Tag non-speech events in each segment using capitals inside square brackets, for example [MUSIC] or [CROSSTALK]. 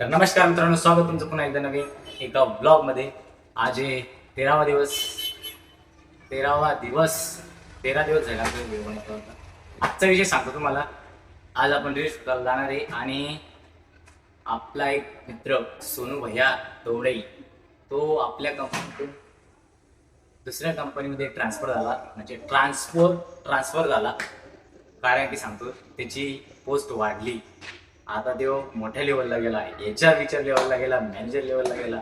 तर नमस्कार मित्रांनो स्वागत तुमचं पुन्हा एकदा नवीन एका ब्लॉगमध्ये आज हे तेरावा दिवस. तेरावा दिवस. तेरा दिवस झाला आपल्याला व्हिडिओ होता आजचा विषय सांगतो तुम्हाला. आज आपण रील्स करायला जाणार आहे आणि आपला एक मित्र सोनू भैया तोडई तो आपल्या कंपनीतून दुसऱ्या कंपनीमध्ये ट्रान्सफर झाला. म्हणजे ट्रान्सफर ट्रान्सफर झाला. कारण की सांगतो त्याची पोस्ट वाढली. आता तो मोठ्या लेवलला गेला एच आर विचार लेवलला गेला मॅनेजर लेवलला गेला.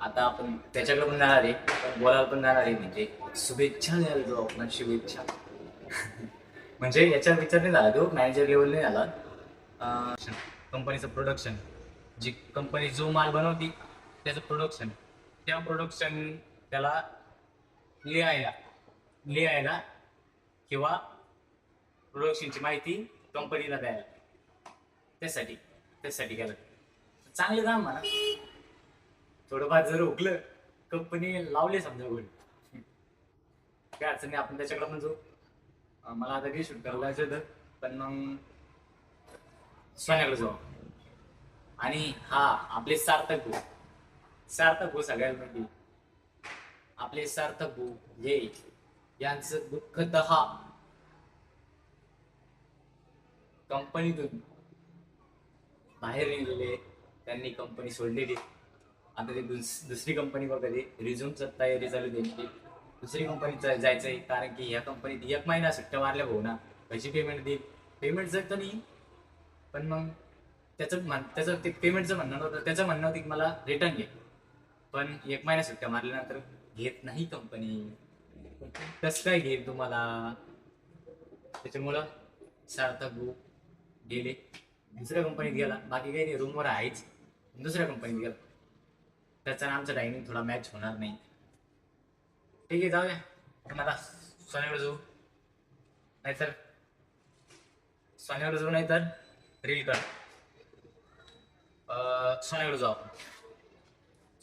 आता आपण त्याच्याकडे पण जाणार आहे पण बोलायला पण जाणार आहे म्हणजे शुभेच्छा द्यायला तो आपण शुभेच्छा. [LAUGHS] म्हणजे याच्या विचार नाही झाला तो मॅनेजर लेवल नाही झाला. कंपनीचं प्रोडक्शन जी कंपनी जो माल बनवती त्याचं प्रोडक्शन त्या प्रोडक्शन त्याला लिहायला लिहायला किंवा प्रोडक्शनची माहिती कंपनीला द्यायला. त्यासाठी त्यासाठी केलं चांगलं काम म्हणा. थोडंफार जर हुकलं कंपनी लावली समजा गोळी काय अडचण नाही आपण त्याच्याकडे पण जाऊ. मला आता काही शूट करायला असेल होतं पण मग सोन्याकडे जाऊ. आणि हा आपले सार्थक भाऊ. सार्थक भाऊ सगळ्यात म्हणजे आपले सार्थक भाऊ हे. यांचं दुःखतः कंपनीतून बाहेर निघलेले त्यांनी कंपनी सोडलेली. आता ते दुस- दुसरी कंपनी बघते रिझ्यूमचं तयारी चालू त्यांची. दुसरी कंपनीत जायचंय कारण की ह्या कंपनीत एक महिना सुट्ट्या मारल्या भाऊ ना. कशी पेमेंट देईल? पेमेंट जर तर नाही पण मग त्याचं म्हण त्याचं ते पेमेंटचं म्हणणं नव्हतं. त्याचं म्हणणं होतं की मला रिटर्न घे. पण एक महिना सुट्ट्या मारल्यानंतर घेत नाही कंपनी कसं काय घेईल तुम्हाला? त्याच्यामुळं सार्थक भाऊ गेले. दुसऱ्या कंपनीत गेला. बाकी काही नाही रूमवर आहेच. दुसऱ्या कंपनीत गेला. त्याचा आणि आमचा टायमिंग थोडा मॅच होणार नाही. ठीक आहे जाऊया आपण आता सोन्याकडे जाऊ. नाहीतर सोन्याकडे जाऊ नाहीतर रील कर अं, सोन्याकडे जाऊ आपण.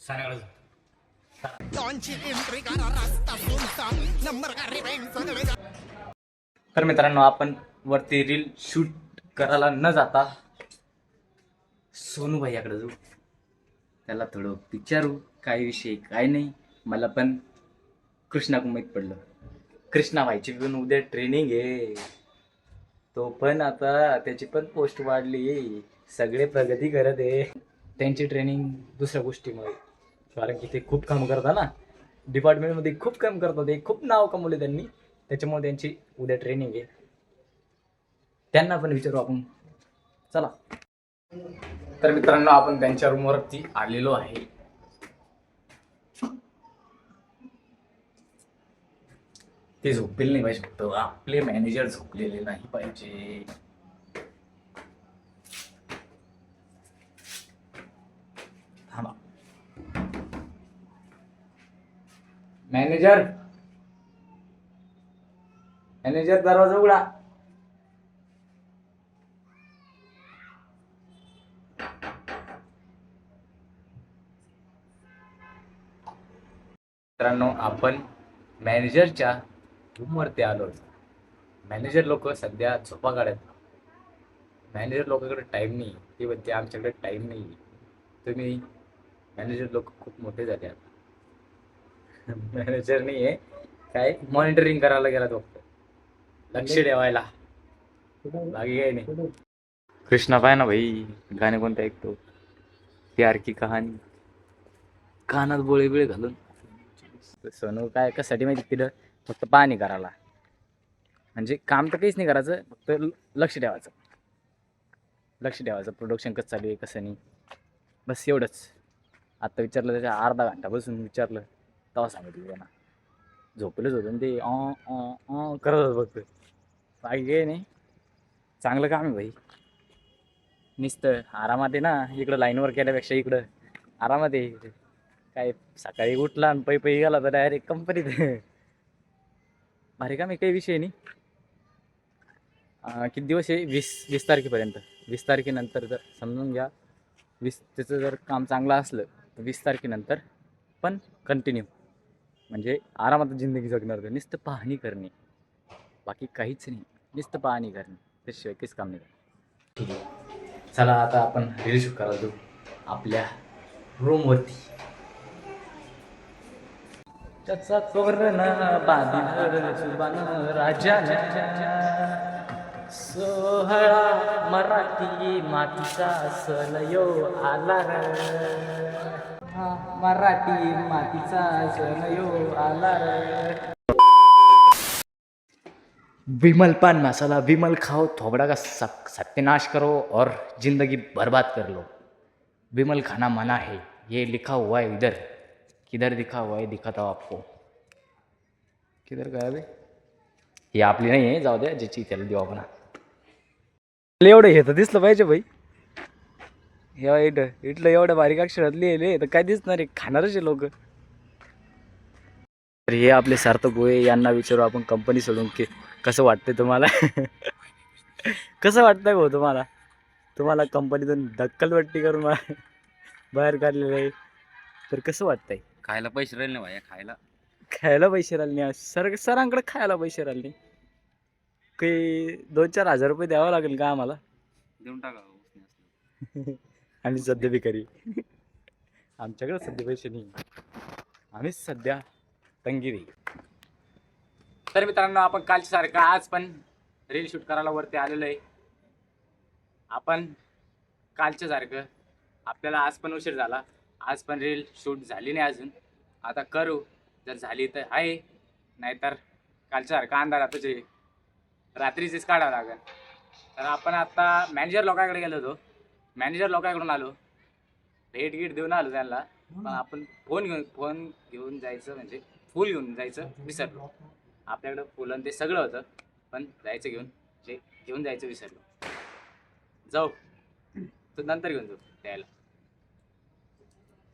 सोन्याकडे जाऊ. तर मित्रांनो आपण वरती रील शूट करायला न जाता सोनू भैयाकडे जाऊ. त्याला थोडं विचारू काय विषय काय नाही. मला पण कृष्णा माहीत पडलं. कृष्णा भाईची पण उद्या ट्रेनिंग आहे. तो पण आता त्याची पण पोस्ट वाढली. सगळे प्रगती करत आहे. त्यांची ट्रेनिंग दुसऱ्या गोष्टीमुळे. कारण की ते खूप काम करतात ना. डिपार्टमेंटमध्ये खूप काम करतात. ते खूप नाव कमवले त्यांनी. त्याच्यामुळे त्यांची उद्या ट्रेनिंग आहे. त्यांना पण विचारू आपण. चला. तर मित्रांनो आपण त्यांच्या रूमवरती आलेलो आहे. ते झोपलेले नाही पाहिजे फक्त. आपले मॅनेजर झोपलेले नाही पाहिजे. थांबा. मॅनेजर मॅनेजर दरवाजा उघडा. मित्रांनो आपण मॅनेजरच्या रूमवरती आलो मॅनेजर लोक सध्या झोपा काढत मॅनेजर लोकांकडे टाईम नाही ते म्हणते आमच्याकडे टाईम नाही तुम्ही मॅनेजर लोक खूप मोठे झाले आता. [LAUGHS] मॅनेजर नाही आहे काय? मॉनिटरिंग करायला गेला फक्त. लक्ष ठेवायला. बाकी काही नाही. कृष्णा पाय ना भाई. गाणे कोणते ऐकतो? प्यार की कहाणी. कानात बोळे बिळे घालून. सोनू काय कशासाठी माहिती तिथं? फक्त पाणी करायला. म्हणजे काम तर काहीच नाही करायचं फक्त लक्ष ठेवायचं. लक्ष ठेवायचं प्रोडक्शन कसं चालू आहे कसं नाही. बस एवढंच. आत्ता विचारलं त्याच्या अर्धा घंटा बसून विचारलं तेव्हा सांगितलं त्यांना. झोपलंच होतं आणि ते ऑ ऑ करत होतं फक्त. बाकी काही नाही. चांगलं काम आहे भाई. नुसतं आरामात आहे ना इकडं लाईनवर केल्यापेक्षा इकडं. आरामात आहे काय सकाळी उठला आणि पै पै गेला तर डायरेक्ट कंपनीत भारी का मी काही विषय नाही. किती दिवस आहे? वीस वीस तारखेपर्यंत. वीस तारखेनंतर जर समजून घ्या वीस त्याचं जर काम चांगलं असलं तर वीस तारखेनंतर पण कंटिन्यू म्हणजे आरामात जिंदगी जगणार ते नुसतं पाहणी करणे. बाकी काहीच नाही. नुसतं पाहणी करणे. त्याशिवाय काहीच काम नाही ठीक आहे चला आता आपण रील शूट करायला जाऊ. आपल्या रूमवरती त्याचा तोरण बांधिल राजा सोहळा मराठी मातीचा सलयो आला र. मराठी मातीचा सलयो आला र. विमल पान मसाला विमल खाओ थोबड़ा का सक- सत्यनाश करो और जिंदगी बर्बाद कर लो विमल खाना मना है ये लिखा हुआ है इधर किधर दिखा हुआ है दिखाता हूँ आपको। किधर गया बे ही आपली नाही आहे जाऊ द्या ज्याची त्याला देऊ आपण एवढं हे तर दिसलं पाहिजे भाई. हे इथं इथलं एवढं बारीक अक्षरात लिहिले तर काय दिसणार आहे? खाणारच आहे लोक. तर हे आपले सार्थक गोये यांना विचारू आपण कंपनी सोडून की कसं वाटतंय तुम्हाला? [LAUGHS] कसं वाटतंय भाऊ तुम्हाला? तुम्हाला कंपनीतून धक्कलपट्टी करून बाहेर काढलेलं आहे. तर कसं वाटतंय? खायला पैसे राहिले नाही भाया खायला. खायला पैसे राहिले नाही. सर सरांकडे खायला पैसे राहिले नाही. काही दोन चार हजार रुपये द्यावं लागेल का आम्हाला? देऊन टाका उसने असलं. [LAUGHS] आणि सध्या भिकारी. आमच्याकडे सध्या पैसे नाही. आम्हीच सध्या तंगिरी तर मित्रांनो आपण कालच्या सारखं आज पण रील शूट करायला वरती आलेलो आहे. आपण कालच्या सारखं आपल्याला आज पण उशीर झाला. आज पण रील शूट झाली नाही अजून. आता करू. जर झाली तर आहे. नाहीतर कालच्या अंधार आता जे रात्रीचीच काढावं लागेल. तर आपण आता मॅनेजर लोकांकडे गेलो होतो. मॅनेजर लोकांकडून आलो. भेट गीट देऊन आलो त्यांना. पण आपण फोन घेऊन फोन घेऊन जायचं म्हणजे फुल घेऊन जायचं विसरलो. आपल्याकडं फुलं आणि ते सगळं होतं. पण जायचं घेऊन जे घेऊन जायचं विसरलो. जाऊ. तू नंतर घेऊन जाऊ. द्यायला.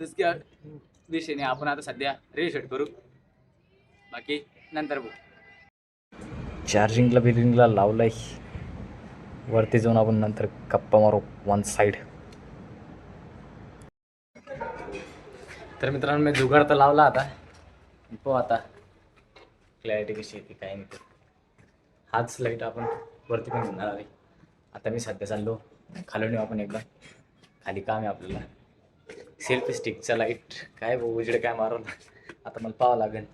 विषय नाही आपण आता सध्या रिशूट करू. बाकी नंतर बघू. चार्जिंगला बिलिंगला लावलंय. वरती जाऊन आपण नंतर गप्पा मारू. वन साईड तर मित्रांनो मी जुगाड तर लावला आता. पाहू आता. क्लॅरिटी कशी येते काय नाही हाच लाइट आपण वरती पण घेणार आहे. आता मी सध्या चाललो. खालून येऊ आपण एकदा. खाली काम आहे आपल्याला. सेल्फी स्टिकचा लाइट काय भाऊ उजेड काय मारवलं आता मला पाहावं लागेल.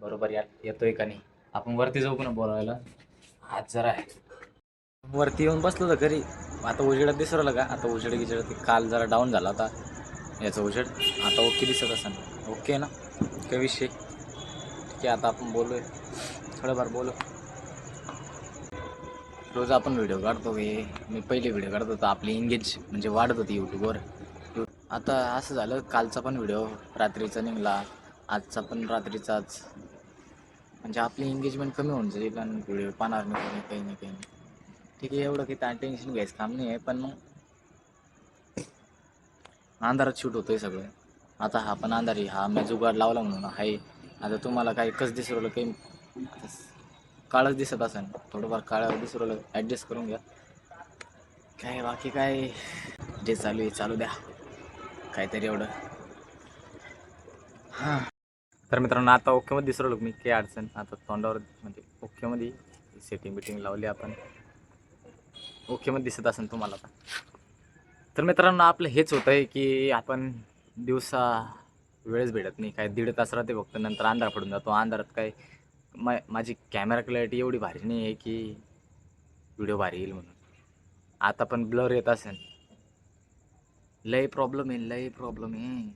बरोबर या येतोय का नाही? आपण वरती जाऊ पण बोलायला. आज जरा. आहे वरती येऊन बसलो तर घरी. आता उजेडात दिसू राहिलं का? आता उजेड गिजेड काल जरा डाऊन झाला होता. याचा उजेड आता ओके दिसत असेल. ओके ना? काय विषय? ठीक आहे आता आपण बोलूय. थोडंफार बोलू. रोज आपण व्हिडिओ काढतो की मी पहिले व्हिडिओ काढत होतो आपली एंगेज म्हणजे वाढत होती यूट्यूबवर आता असं झालं कालचा पण व्हिडिओ रात्रीचा निघाला. आजचा पण रात्रीचाच. म्हणजे आपली एंगेजमेंट कमी होऊन जाईल पण व्हिडिओ पाहणार नाही कोणी काही नाही काही नाही. ठीक आहे एवढं काही त्या टेन्शन घ्यायचं काम नाही आहे पण मग अंधारात शूट होतोय सगळं. आता हा पण अंधारी हा मी जुगाड लावला म्हणून आहे. आता तुम्हाला काही कसं दिसरवलं काही काळच दिसत असेल. थोडंफार काळं दिसरवलं ॲडजस्ट करून घ्या. काय बाकी काय? जे चालू आहे चालू द्या. काहीतरी एवढं. हां. तर मित्रांनो आता ओकेमध्ये दिसू राहिलो मी काही अडचण आता तोंडावर म्हणजे ओकेमध्ये सेटिंग बिटिंग लावली आपण. ओकेमध्ये दिसत असेल तुम्हाला आता. तर मित्रांनो आपलं हेच होतं आहे की आपण दिवसा वेळच भेटत नाही. काय दीड तास राहते फक्त नंतर अंधार पडून जातो. अंधारात काय मा माझी कॅमेरा क्लॅरिटी एवढी भारी नाही आहे की व्हिडिओ भारी येईल म्हणून. आता पण ब्लर येत असेल. लय प्रॉब्लेम आहे लय प्रॉब्लेम आहे.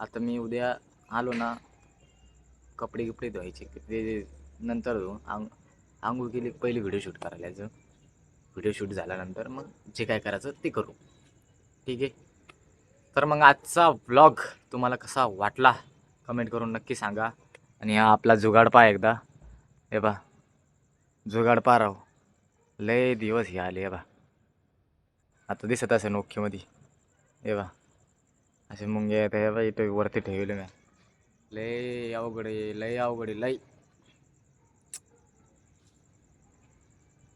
आता मी उद्या आलो ना कपडे गिपडे धुवायचे. ते नंतर धुवू. आंग आंघोळ केली पहिले व्हिडिओ शूट करायला यायचं. व्हिडिओ शूट झाल्यानंतर मग जे काय करायचं ते करू. ठीक आहे? तर मग आजचा व्लॉग तुम्हाला कसा वाटला? कमेंट करून नक्की सांगा. आणि हा आपला जुगाड पहा एकदा. हे बा जुगाड पहा राव. लय दिवस हे आले हे बा आता दिसत असेल नोक्कीमध्ये हे बा. असे मुंगे आहेत हे बा इथं वरती ठेवले मी. लय अवघड आहे लय अवघड आहे लय.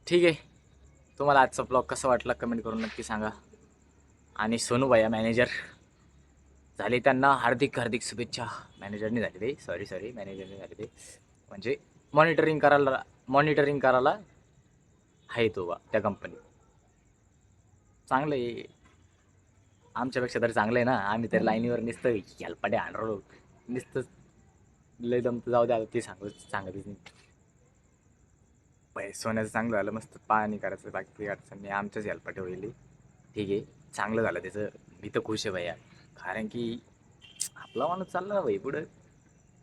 ठीक आहे. तुम्हाला आजचा ब्लॉग कसा वाटला कमेंट करून नक्की सांगा. आणि सोनू भैया मॅनेजर झाले त्यांना हार्दिक हार्दिक शुभेच्छा. मॅनेजरने झाले ते. सॉरी सॉरी मॅनेजरने झाले ते. म्हणजे मॉनिटरिंग करायला मॉनिटरिंग करायला आहे तो बा त्या कंपनीत चांगलं आहे. आमच्यापेक्षा तरी चांगलं आहे ना. आम्ही तर लाईनीवर नुसतं हेलपाटे आणलो नुसतं लय दम जाऊ द्या ते सांगू सांगतच नाही. पै सोन्याचं चांगलं झालं मस्त. पाणी करायचं बाकी अडचण नाही. आमच्याच हेलपाटे होईल ठीक आहे. चांगलं झालं त्याचं. मी तर खुश आहे भैया कारण की आपला माणूस चालला ना भाई पुढं.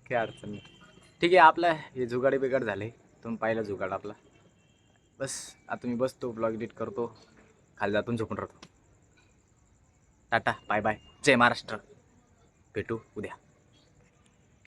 काय अडचण नाही. ठीक आहे आपला हे जुगाडे बिगाड झाले तुम्ही पाहिलं जुगाड आपला. बस आता मी बसतो. ब्लॉग एडिट करतो. खाली जातून झोपून राहतो. Tata bye bye. जय महाराष्ट्र. भेटू उद्या.